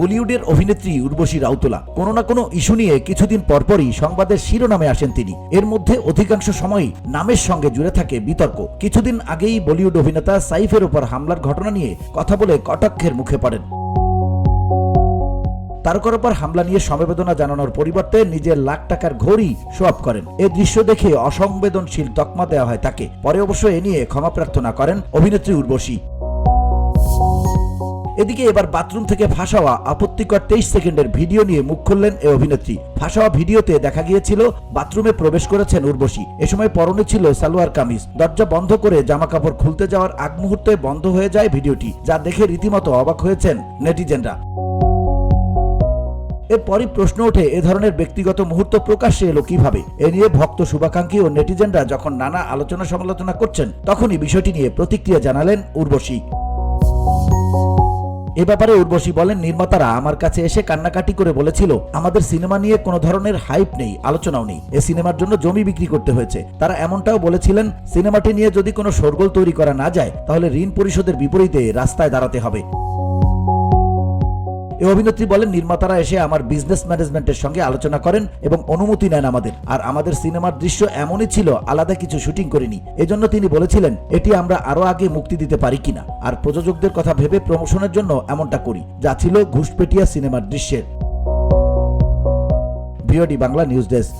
বলিউডের অভিনেত্রী উর্বশী রাউতলা কোনো না কোনো ইস্যু নিয়ে কিছুদিন পরপরই সংবাদের শিরোনামে আসেন তিনি। এর মধ্যে অধিকাংশ সময়ই নামের সঙ্গে জুড়ে থাকে বিতর্ক। কিছুদিন আগেই বলিউড অভিনেতা সাইফের উপর হামলার ঘটনা নিয়ে কথা বলে কটাক্ষের মুখে পড়েন। তারকার উপর হামলা নিয়ে সমবেদনা জানানোর পরিবর্তে নিজের লাখ টাকার ঘড়ি অফ করেন। এ দৃশ্য দেখে অসংবেদনশীল তকমা দেওয়া হয় তাকে। পরে অবশ্য এ নিয়ে ক্ষমা প্রার্থনা করেন অভিনেত্রী উর্বশী। এদিকে এবার বাথরুম থেকে ফাঁসাওয়া আপত্তিকর তেইশ সেকেন্ডের ভিডিও নিয়ে মুখ খুললেন এ অভিনেত্রী। ফাঁসাওয়া ভিডিওতে দেখা গিয়েছিল, বাথরুমে প্রবেশ করেছেন উর্বশী। এ সময় পরনে ছিল সালোয়ার কামিজ। দরজা বন্ধ করে জামা কাপড় খুলতে যাওয়ার আগ মুহূর্তে বন্ধ হয়ে যায় ভিডিওটি, যা দেখে রীতিমতো অবাক হয়েছেন নেটিজেনরা। এরপরই প্রশ্ন ওঠে, এ ধরনের ব্যক্তিগত মুহূর্ত প্রকাশ্যে এলো কীভাবে? এ নিয়ে ভক্ত শুভাকাঙ্ক্ষী ও নেটিজেনরা যখন নানা আলোচনা সমালোচনা করছেন, তখনই বিষয়টি নিয়ে প্রতিক্রিয়া জানালেন উর্বশী। এ ব্যাপারে উর্বশী বলেন, নির্মাতারা আমার কাছে এসে কান্নাকাটি করে বলেছিল, আমাদের সিনেমা নিয়ে কোনো ধরনের হাইপ নেই, আলোচনাও নেই। এ সিনেমার জন্য জমি বিক্রি করতে হয়েছে। তারা এমনটাও বলেছিলেন, সিনেমাটি নিয়ে যদি কোনো শোরগোল তৈরি করা না যায়, তাহলে ঋণ পরিশোধের বিপরীতে রাস্তায় দাঁড়াতে হবে। এই অভিনেত্রী বলেন, নির্মাতারা এসে আমার বিজনেস ম্যানেজমেন্টের সঙ্গে আলোচনা করেন এবং অনুমতি নেন আমাদের। আর আমাদের সিনেমার দৃশ্য এমনই ছিল, আলাদা কিছু শুটিং করিনি। এজন্য তিনি বলেছিলেন, এটি আমরা আরও আগে মুক্তি দিতে পারি কিনা। আর প্রযোজকদের কথা ভেবে প্রমোশনের জন্য এমনটা করি, যা ছিল ঘুষপেটিয়া সিনেমার দৃশ্যের। BOD Bangla news desk.